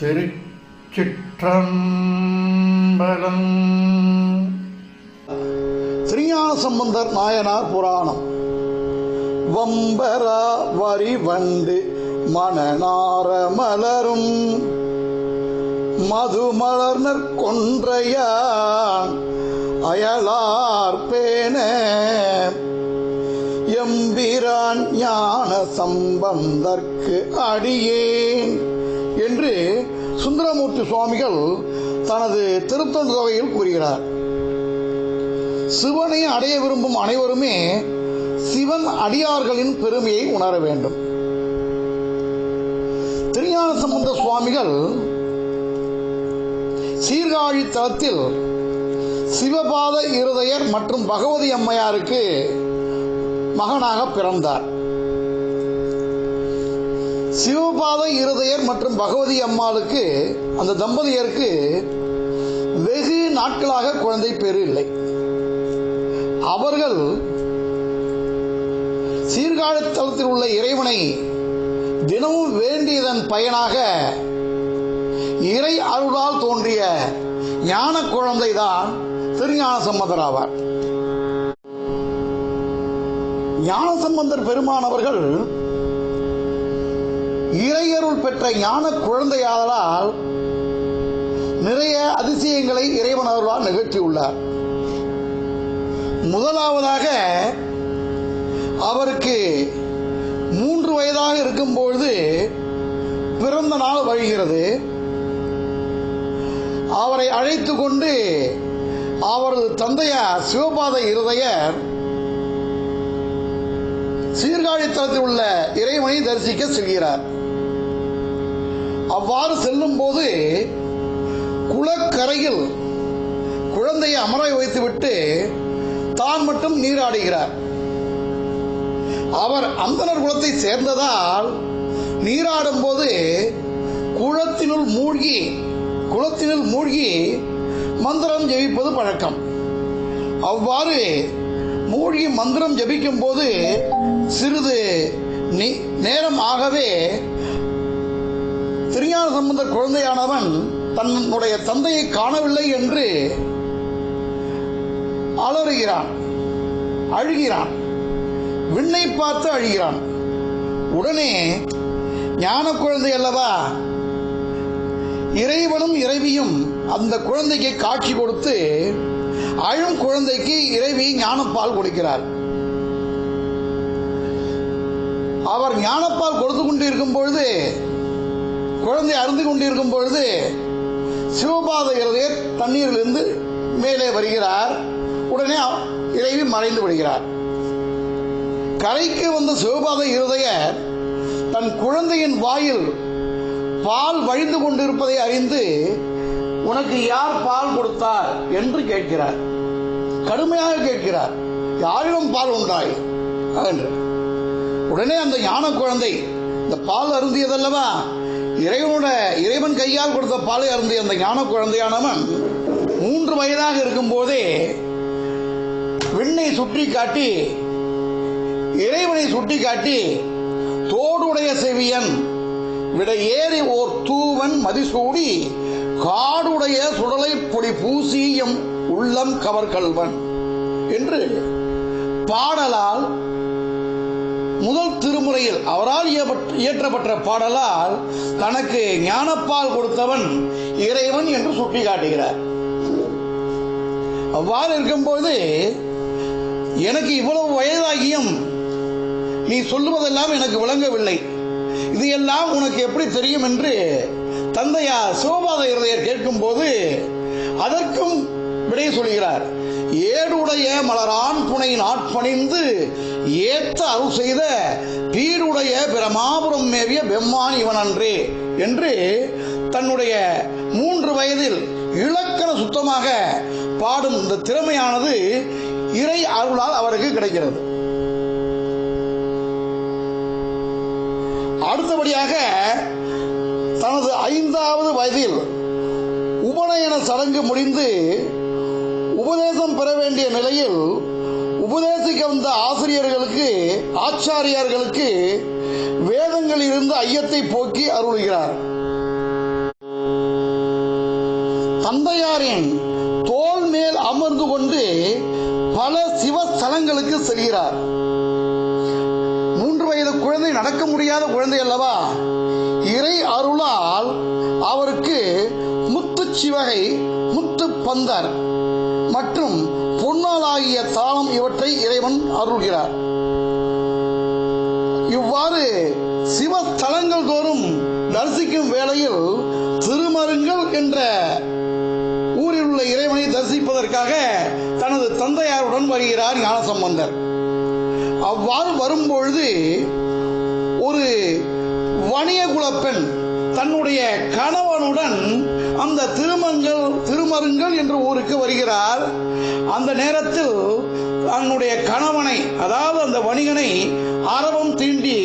திருச்சிற்றம்பலம். ஸ்ரீஞான சம்பந்தர் நாயனார் புராணம். வம்பரா வரி வண்டு மணநார மலரும். மதுமலர்னர் கொன்றையான் அயலார் பேன. எம்பிரான் ஞான சம்பந்தர்க்கு அடியேன் என்று சுந்தரமூர்த்தி சுவாமிகள் தனது திருத்தொகையில் கூறுகிறார். சிவனை அடைய விரும்பும் அனைவருமே சிவன் அடியார்களின் பெருமையை உணர வேண்டும். திருஞான சம்பந்த சுவாமிகள் சீர்காழி தளத்தில் சிவபாத இருதயர் மற்றும் பகவதி அம்மையாருக்கு மகனாக பிறந்தார். சிவபாத இருதயர் மற்றும் பகவதி அம்மாளுக்கு அந்த தம்பதியருக்கு வெகு நாட்களாக குழந்தை பேரு இல்லை. அவர்கள் சீர்காழித்தலத்தில் உள்ள இறைவனை தினமும் வேண்டியதன் பயனாக இறை அருளால் தோன்றிய ஞான குழந்தைதான் திருஞான சம்பந்தர் ஆவார். ஞான சம்பந்தர் பெருமானவர்கள் இறையருள் பெற்ற ஞான குழந்தையாதலால் நிறைய அதிசயங்களை இறைவன் அவர்களால் நிகழ்த்தியுள்ளார். முதலாவதாக அவருக்கு மூன்று வயதாக இருக்கும்பொழுது பிறந்த நாள் வழிகிறது அவரை அழைத்து கொண்டு அவரது தந்தையார் சிவபாத இருதயர் சீர்காழித்தலத்தில் உள்ள இறைவனை தரிசிக்க செல்கிறார். அவ்வாறு செல்லும் போது குளக்கரையில் குழந்தையை அமராய் வைத்துவிட்டு தான் மட்டும் நீராடுகிறார். அவர் அந்தனர் குலத்தை சேர்ந்ததால் நீராடும் போது குளத்தினுள் மூழ்கி குளத்தினுள் மூழ்கி மந்திரம் ஜெபிப்பது பழக்கம். அவ்வாறு மூழ்கி மந்திரம் ஜபிக்கும் போது சிறிது நேரம் ஆகவே திருஞான சம்பந்த குழந்தையானவன் தன்னுடைய தந்தையை காணவில்லை என்று அலறுகிறான் அழுகிறான் விண்ணை பார்த்து அழுகிறான். உடனே ஞான குழந்தை அல்லவா? இறைவனும் இறைவியும் அந்த குழந்தைக்கு காட்சி கொடுத்து அழும் குழந்தைக்கு இறைவி ஞானப்பால் கொடுக்கிறார். அவர் ஞானப்பால் கொடுத்து கொண்டிருக்கும் பொழுது குழந்தை அருந்து கொண்டிருக்கும் பொழுது சிவபாத இருதயர் தண்ணீரிலிருந்து மேலே வருகிறார். உடனே இறைவி மறைந்து விடுகிறார். கரைக்கு வந்த சிவபாத இருதயர் தன் குழந்தையின் வாயில் பால் வழிந்து கொண்டிருப்பதை அறிந்து உனக்கு யார் பால் கொடுத்தார்? என்று கேட்கிறார். கடுமையாக கேட்கிறார். யாரிடம் பால் உண்டாய்? என்று. உடனே அந்த ஞான குழந்தை இந்த பால் அருந்தியதல்லவா? இறைவனோட இறைவன் கையால் கொடுத்த பாலை அருந்திய அந்த ஞான குழந்தையானவன் மூன்று வயதாக இருக்கும் போதே விண்ணை சுற்றி காட்டி இறைவனை சுட்டி காட்டி தோடுடைய செவியன் விட ஏறி ஓர் தூவன் மதிசூடி காடுடைய சுடலை பொடி பூசியம் உள்ளம் கவர்கல்வன் என்று பாடலால் முதல் திருமுறையில் அவரால் இயப்பட்- இயற்றப்பட்ட பாடலால் தனக்கு ஞானப்பால் கொடுத்தவன் இறைவன் என்று சுட்டி காட்டுகிறார் அவ்வாறு இருக்கும்போது எனக்கு இவ்வளவு வயதாகியும் நீ சொல்லுவதெல்லாம் எனக்கு விளங்கவில்லை. இது எல்லாம் உனக்கு எப்படி தெரியும் என்று தந்தையார் சிவபாத இருதயர் கேட்கும்போது அதற்கும் விடை சொல்கிறார். ஏடுடைய மலரான் புனை நாட்பணிந்து ஏத்த அருள் செய்த பீருடைய பிரமாபுரம் மேவிய பெம்மான் இவன் அன்றே என்று தன்னுடைய மூன்று வயதில் இலக்கண சுத்தமாக பாடும் இந்த திறமையானது இறை அருளால் அவருக்கு கிடைக்கிறது. அடுத்தபடியாக தனது ஐந்தாவது வயதில் உபநயன சடங்கு முடிந்து உபதேச பெற வேண்டிய நிலையில் உபதேசிக்க வந்த ஆசிரியர்களுக்கு ஆச்சாரியார்களுக்கு வேதங்களில் இருந்து ஐயத்தை போக்கி அருளுகிறார். தந்தையாரின் தோல் மேல் அமர்ந்து கொண்டு பல சிவஸ்தலங்களுக்கு செல்கிறார். மூன்று வயது குழந்தை நடக்க முடியாத குழந்தை அல்லவா? இறை அருளால் அவருக்கு முத்து சிவகை முத்து பந்தர் அருள்கிறார். இவ்வாறு சிவஸ்தலங்கள் தோறும் தரிசிக்கும் வேளையில் திருமருங்கள் என்ற ஊரில் உள்ள இறைவனை தரிசிப்பதற்காக தனது தந்தையாருடன் வருகிறார் ஞானசம்பந்தர். அவ்வாறு வரும்பொழுது ஒரு வணிக குலப்பெண் தன்னுடைய கணவனுடன் அந்த திருமங்கள் திருமருங்கள் என்ற ஊருக்கு வருகிறார். அந்த நேரத்தில் தன்னுடைய கணவனை அதாவது அந்த வணிகனை அரவம் தீண்டி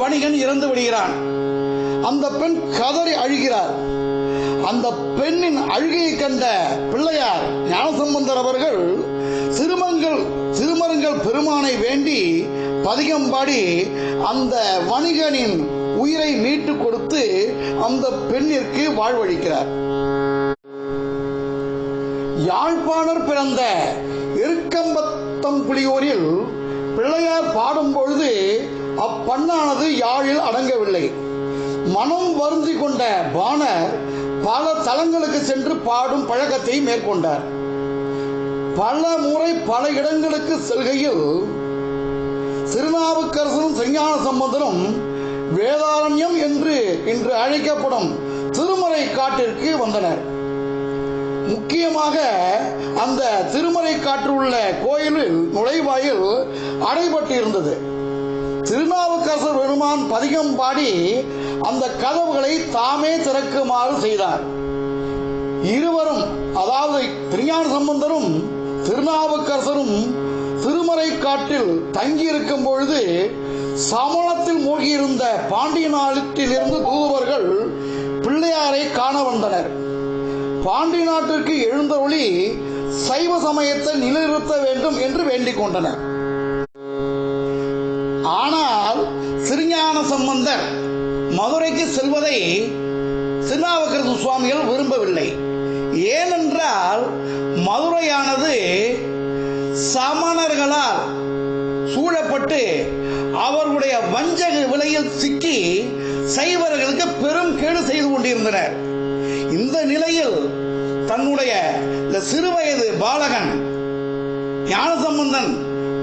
வணிகன் இறந்து விடுகிறான். அந்த பெண் கதறி அழுகிறார். அந்த பெண்ணின் அழுகையை கண்ட பிள்ளையார் ஞானசம்பந்தர் அவர்கள் சிறுமங்கள் சிறுமருங்கள் பெருமானை வேண்டி பதிகம் பாடி அந்த வணிகனின் உயிரை மீட்டு கொடுத்து அந்த பெண்ணிற்கு வாழ்வழிக்கிறார். யாழ்ப்பாணர் பிறந்த இருக்கம்பத்தம் புலியூரில் பிள்ளையார் பாடும் பொழுது அப்பண்ணானது யாழில் அடங்கவில்லை. மனம் வருந்தி கொண்ட பாணர் பல தலங்களுக்கு சென்று பாடும் பழக்கத்தை மேற்கொண்டார். பல முறை பல இடங்களுக்கு செல்கையில் சிறுநாவுக்கரசரும் செஞ்ஞான சம்பந்தரும் வேதாரண்யம் என்று இன்று அழைக்கப்படும் திருமறை காட்டிற்கு வந்தனர். முக்கியமாக அந்த திருமலை காற்று உள்ள கோயிலில் நுழைவாயில் அடைபட்டு இருந்தது திருநாவுக்கரசர் பெருமான் பதிகம் பாடி அந்த கதவுகளை தாமே திறக்குமாறு செய்தார். இருவரும் அதாவது திருஞான சம்பந்தரும் திருநாவுக்கரசரும் திருமறை காட்டில் தங்கியிருக்கும் பொழுது சமணத்தில் மூழ்கியிருந்த பாண்டிய நாட்டிலிருந்து தூதுவர்கள் பிள்ளையாரை காண வந்தனர். பாண்டி நாட்டிற்கு எழுந்தொழி சைவ சமயத்தை நிலைநிறுத்த வேண்டும் என்று வேண்டிக் கொண்டனர். ஆனால் சிறுஞான சம்பந்தர் மதுரைக்கு செல்வதை திருநாவுக்கரசு சுவாமிகள் விரும்பவில்லை. ஏனென்றால் மதுரையானது சமணர்களால் சூழப்பட்டு அவர்களுடைய வஞ்சக விலையில் சிக்கி சைவர்களுக்கு பெரும் கேடு செய்து கொண்டிருந்தனர். வயதில் தன்னுடைய இந்த சிறு வயது பாலகன் ஞானசம்பந்தன்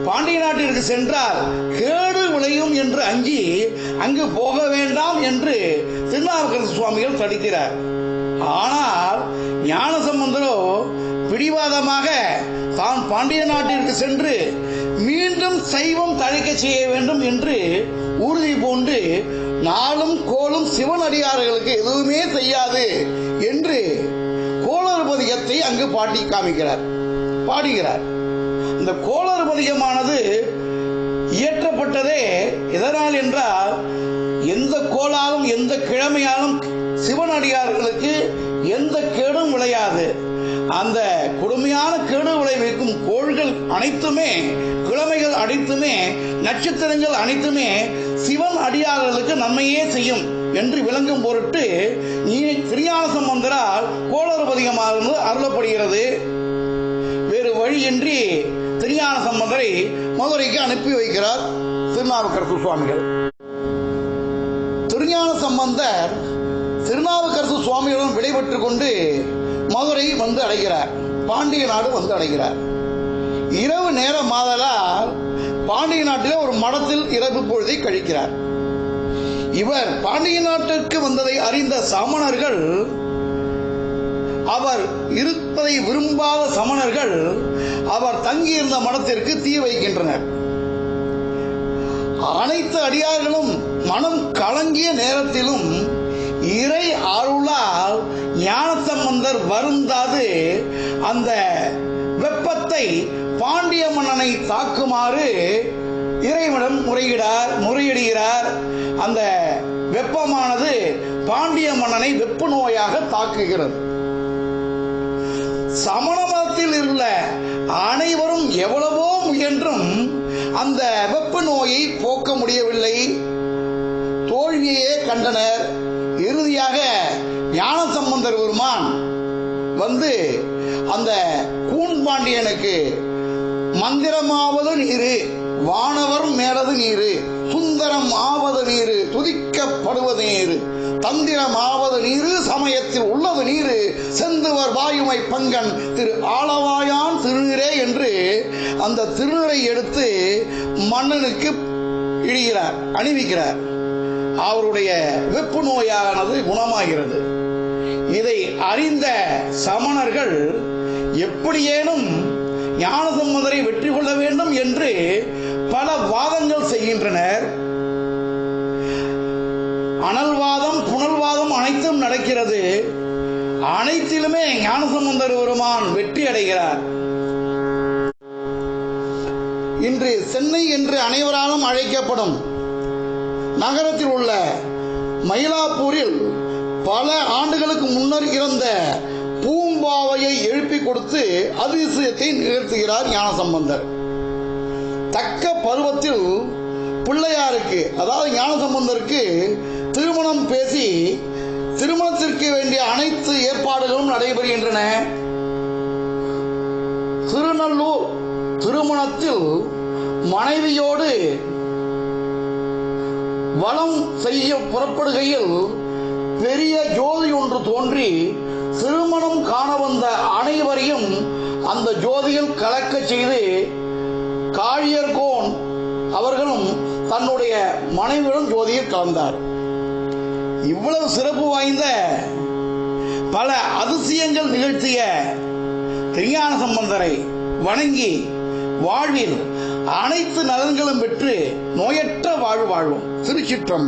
பாண்டிய நாட்டிற்கு சென்றால் கேடு விளையும் என்று அஞ்சி அங்கு போக வேண்டாம் என்று திருநாவுக்கரசு சுவாமிகள் தடுக்கிறார். ஆனால் ஞானசம்பந்தரோ பிடிவாதமாக தான் பாண்டிய நாட்டிற்கு சென்று மீண்டும் சைவம் தழைக்க செய்ய வேண்டும் என்று உறுதி பூண்டு நாளும் கோலும் சிவன் அடியார்களுக்கு எதுவுமே செய்யாது. பாட்டி காமிக்கிறார் பாடுகிறார். இந்த கோளறுபதிகமானது இயற்றப்பட்டதே எதனால் என்றால் எந்த கோளாலும் எந்த கிழமையாலும் சிவனடியார்களுக்கு எந்த கேடும் விளையாது. அந்த கொடுமையான கேடு விளைவிக்கும் கோள்கள் அனைத்துமே கிழமைகள் அனைத்துமே நட்சத்திரங்கள் அனைத்துமே சிவன் அடியார்களுக்கு நன்மையே செய்யும். என்று விளங்கும் பொருட்டு நீ திரியான சம்பந்தரால் கோளறுபதிகமாக அருளப்படுகிறது. வேறு வழியின்றி திருஞான சம்பந்தரை மதுரைக்கு அனுப்பி வைக்கிறார் திருநாவுக்கரசு சுவாமிகள். திருஞான சம்பந்தர் திருநாவுக்கரசு சுவாமிகளுடன் விடைபெற்றுக் கொண்டு மதுரை வந்து அடைகிறார். பாண்டிய நாடு வந்து அடைகிறார். இரவு நேரம் மாதலால் பாண்டிய நாட்டிலே ஒரு மடத்தில் இரவு பொழுதை கழிக்கிறார். இவர் பாண்டிய நாட்டிற்கு வந்ததை அறிந்த சமணர்கள் அவர் இருப்பதை விரும்பாத சமணர்கள் அவர் தங்கியிருந்த மடத்திற்கு தீ வைக்கின்றனர். அனைத்து அடியார்களும் மனம் கலங்கிய நேரத்திலும் இறை அருளால் ஞானசம்பந்தர் வருந்தாது அந்த வெப்பத்தை பாண்டிய மன்னனை தாக்குமாறு இறைவனம் முறையிடார் முறையிடுகிறார். அந்த வெப்பமானது பாண்டிய மன்னனை வெப்ப நோயாக தாக்குகிறது. சமண மதத்தில் உள்ள அனைவரும் எவ்வளவோ முயன்றும் அந்த வெப்ப நோயை போக்க முடியவில்லை. தோல்வியே கண்டனர். இறுதியாக ஞான சம்பந்தர் பெருமான் வந்து அந்த கூன்பாண்டியனுக்கு மந்திரமாவது நீரு. வானவர் மேலது நீரு சுந்தரம் ஆவது நீரு துதிக்கப்படுவது நீரு. தந்திரமாவது நீரு சமயத்தில் உள்ளது நீரு. செந்துவர் வாயுமை பங்கன் திரு ஆளவாயான் திருநீரே என்று அந்த திருநீரை எடுத்து மன்னனுக்கு இடுகிறார் அணிவிக்கிறார். அவருடைய வெப்பு நோயானது குணமாகிறது. இதை அறிந்த சமணர்கள் எப்படியேனும் ஞானசம்பந்தரை வெற்றி கொள்ள வேண்டும் என்று பல வாதங்கள் செய்கின்றனர். அனல்வாதம் புனல்வாதம் அனைத்தும் நடக்கிறது. அனைத்திலுமே ஞானசம்பந்தர் பெருமான் வெற்றி அடைகிறார். இன்று சென்னை என்று அனைவராலும் அழைக்கப்படும் நகரத்தில் உள்ள மயிலாப்பூரில் பல ஆண்டுகளுக்கு முன்னர் இருந்த பூம்பாவையை எழுப்பி கொடுத்து அதிசயத்தை நிகழ்த்துகிறார் ஞானசம்பந்தர். தக்க பருவத்தில் பிள்ளையாருக்கு அதாவது ஞானசம்பந்தருக்கு திருமணம் பேசி திருமணத்திற்கு வேண்டிய அனைத்து ஏற்பாடுகளும் நடைபெறுகின்றன. திருநல்லூர் திருமணத்தில் மனைவியோடு வளம் செய்ய புறப்படுகையில் பெரிய ஜோதி ஒன்று தோன்றி திருமணம் காண வந்த அனைவரையும் அந்த ஜோதியில் கலக்க செய்து காழியர்கோன் அவர்களும் தன்னுடைய மனைவியுடன் ஜோதியில் கலந்தார். இவ்வளவு சிறப்பு வாய்ந்த பல அதிசயங்கள் நிகழ்த்திய திருஞான சம்பந்தரை வணங்கி வாழ்வில் அனைத்து நலன்களும் பெற்று நோயற்ற வாழ்வு வாழ்வோம். திருச்சிற்றம்